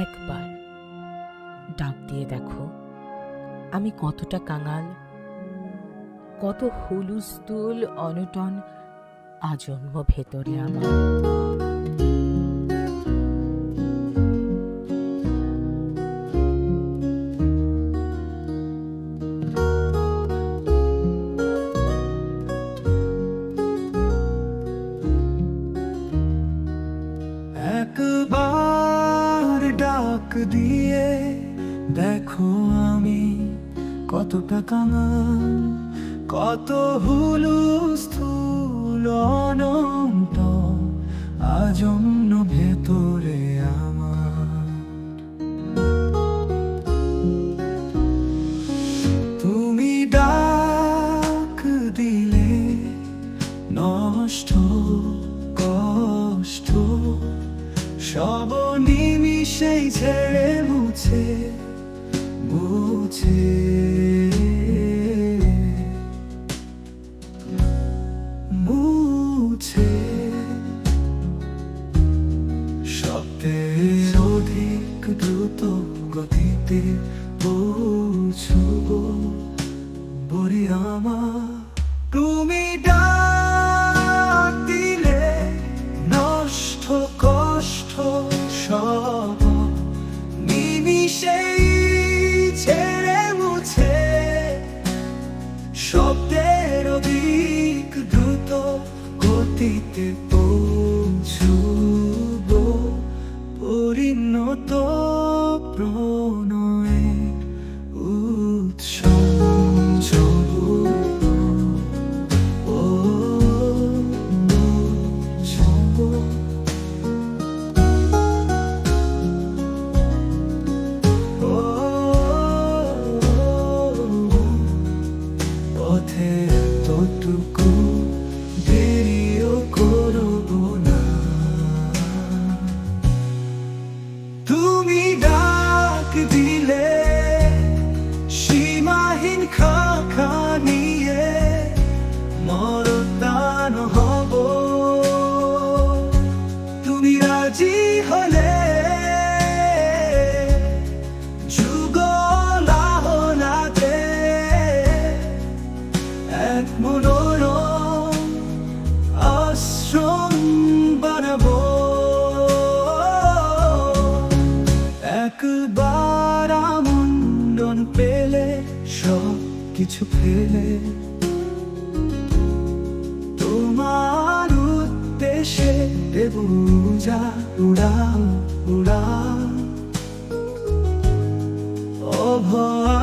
একবার। ডাক দিয়ে দেখো আমি কতটা কাঙাল কত হলুস্তুল অনটন আজন্ম ভেতরে আমার। দিয়ে দেখো আমি কতটা কাঙাল, কত হুলু স্থূল অনন্ত, আজন্য ভেতরে আমার। তুমি ডাক দিলে নষ্ট, কষ্ট, সব নিমিষেই ছেড়ে মুছে মুছে। মুছে। শব্দের অধিক দ্রুত muito. কিছু ফেলে তোমার উদ্দেশ্যে দেব যা উড়া উড়া। অভয়ারণ্য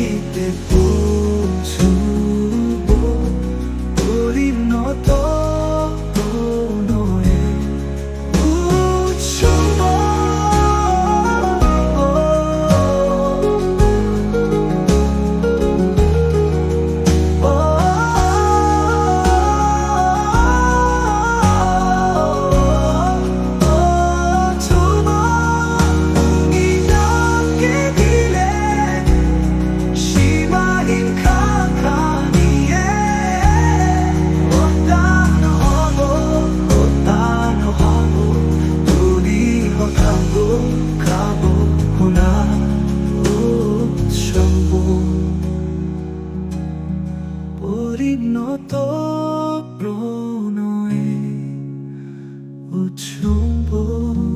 শব্দের অধিক দ্রুত অতীতে পৌঁছব 重播。